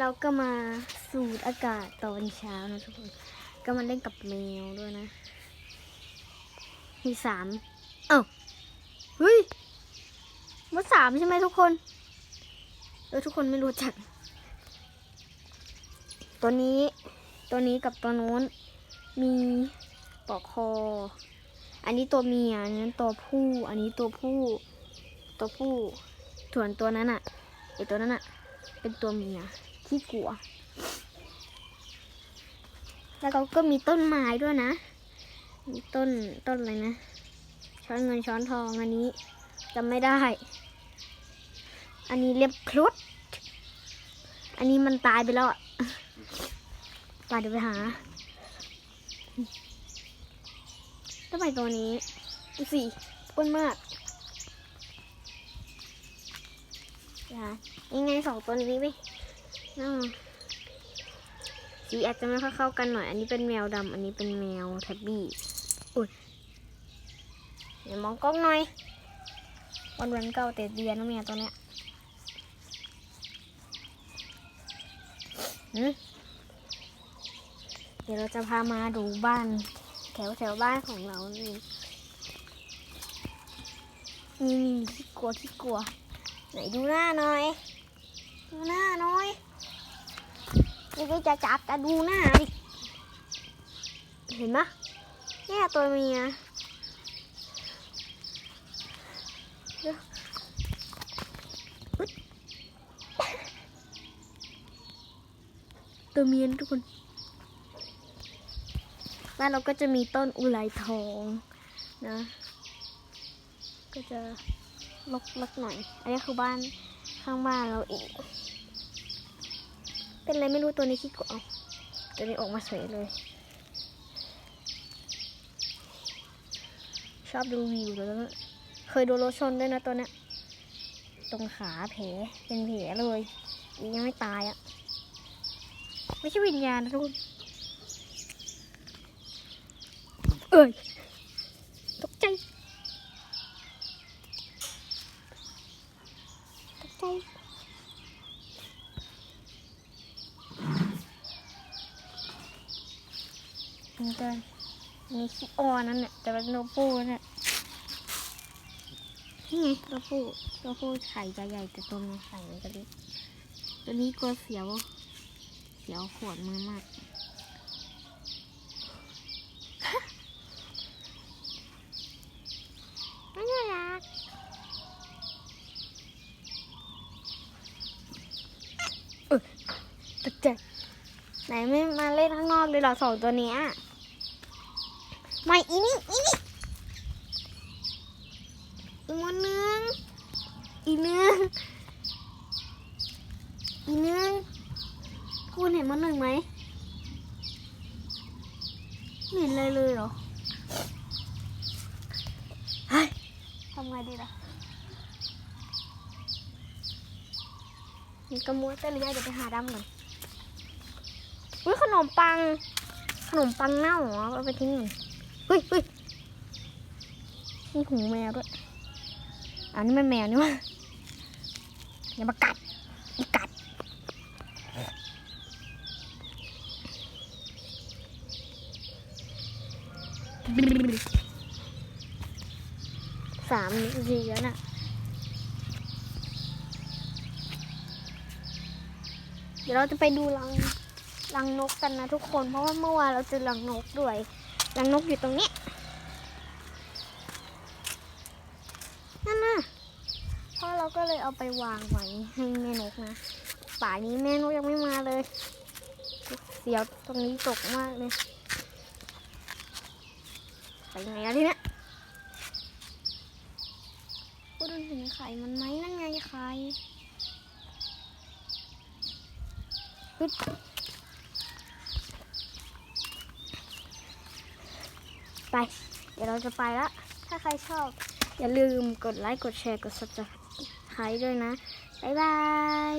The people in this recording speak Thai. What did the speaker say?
เราก็มาสูดอากาศตอนเช้านะทุกคน ก็มาเล่นกับแมวด้วยนะ มีสาม เอ้า เฮ้ยว่าสามใช่ไหมทุกคน เออทุกคนไม่รู้จัก ตัวนี้ ตัวนี้กับตัวนู้น มีปอกคอ อันนี้ตัวเมีย อันนั้นตัวผู้ อันนี้ตัวผู้ ตัวผู้ส่วนตัวนั้นอะไอตัวนั้นอะ เป็นตัวเมีย ที่กลัว แล้วเขาก็มีต้นไม้ด้วยนะ มีต้นต้นอะไรนะ ช้อนเงินช้อนทองอันนี้จำไม่ได้ อันนี้เรียบครุฑอันนี้มันตายไปแล้วอะไปเดี๋ยวไปหาทำไมตัวนี้ดูสิอ้วนมากยังไงสองตัวนี้ไหม สีอาจจะไม่ค่อยเข้ากันหน่อย อันนี้เป็นแมวดำอันนี้เป็นแมวแท็บบี้ อุ้ยเดี๋ยวมองกล้องหน่อย วันวันๆเก่าแต่เดียนะแมวตัวเนี้ยหืมเดี๋ยวเราจะพามาดูบ้าน แถวแถวบ้านของเรานี่นี่นี่ขี้กลัวขี้กลัว ไหนดูหน้าหน่อย ดูหน้า นี่ก็จะจับจะดูหน้าดิเห็นปะเนี่ยตัวเมียตัวเมียนทุกคนบ้านเราก็จะมีต้นอุไรทองนะ ก็จะลกๆหน่อย อันนี้คือบ้านข้างบ้านเราเอง เป็นอะไรไม่รู้ตัวนี้ขี้กลัวเอาตัวนี้ออกมาเฉยเลย ชอบดูวิวแล้วนะเคยโดนรถชนด้วยนะตัวนี้ตรงขาแผลเป็นแผลเลยยังไม่ตายอะ่ะ ไม่ใช่วิญญาณนะทุกคนเอ้ย ตกใจ ตกใจ มันจะมีขี้อ้อนนั่นแหละแต่เป็นโนปูเนี่ยนี่ไงตัวผู้ตัวผู้ไข่จะใหญ่แต่ตัวเมียไข่มันจะเล็กตัวนี้กลัวเสียว เสียวขวดมือมากน่ารักเออตกใจไหนไม่มาเล่นข้างนอกเลยเหรอสองตัวเนี้ย ม่อีนี่อีนี่อีมันนึงอีนึงอีนึงคุณเห็นมันหนึ่งไหมไม่เห็นเลยเลยเหรอเฮ้ยทำไงดีล่ะมีกระมวยเต้นเลยเดี๋ยวไปหาดำก่อนอุ้ยขนมปัง ขนมปังเน่าเหรอเอาไปทิ้งก่อน เฮ้ยเฮ้ยมีหูแมวด้วยอันนี้มันแมวนี่วะอย่ามากัดอีกัดสามนาทีแล้วน่ะเดี๋ยวเราจะไปดูรังรังนกกันนะทุกคน เพราะว่าเมื่อวานเราเจอรังนกด้วย รังนกอยู่ตรงนี้นั่นน่ะพ่อเราก็เลยเอาไปวางไว้ให้แม่นกนะ ป่านี้แม่นกยังไม่มาเลย เสียวตรงนี้ตกมากเลย ไปไหนอะทีเนี้ยพูดถึงไข่มันไหมนั่นไงไข่ปึ๊บไป เดี๋ยวเราจะไปละถ้าใครชอบ อย่าลืมกดไลค์ กดแชร์ กด subscribe ด้วยนะ บ๊ายบาย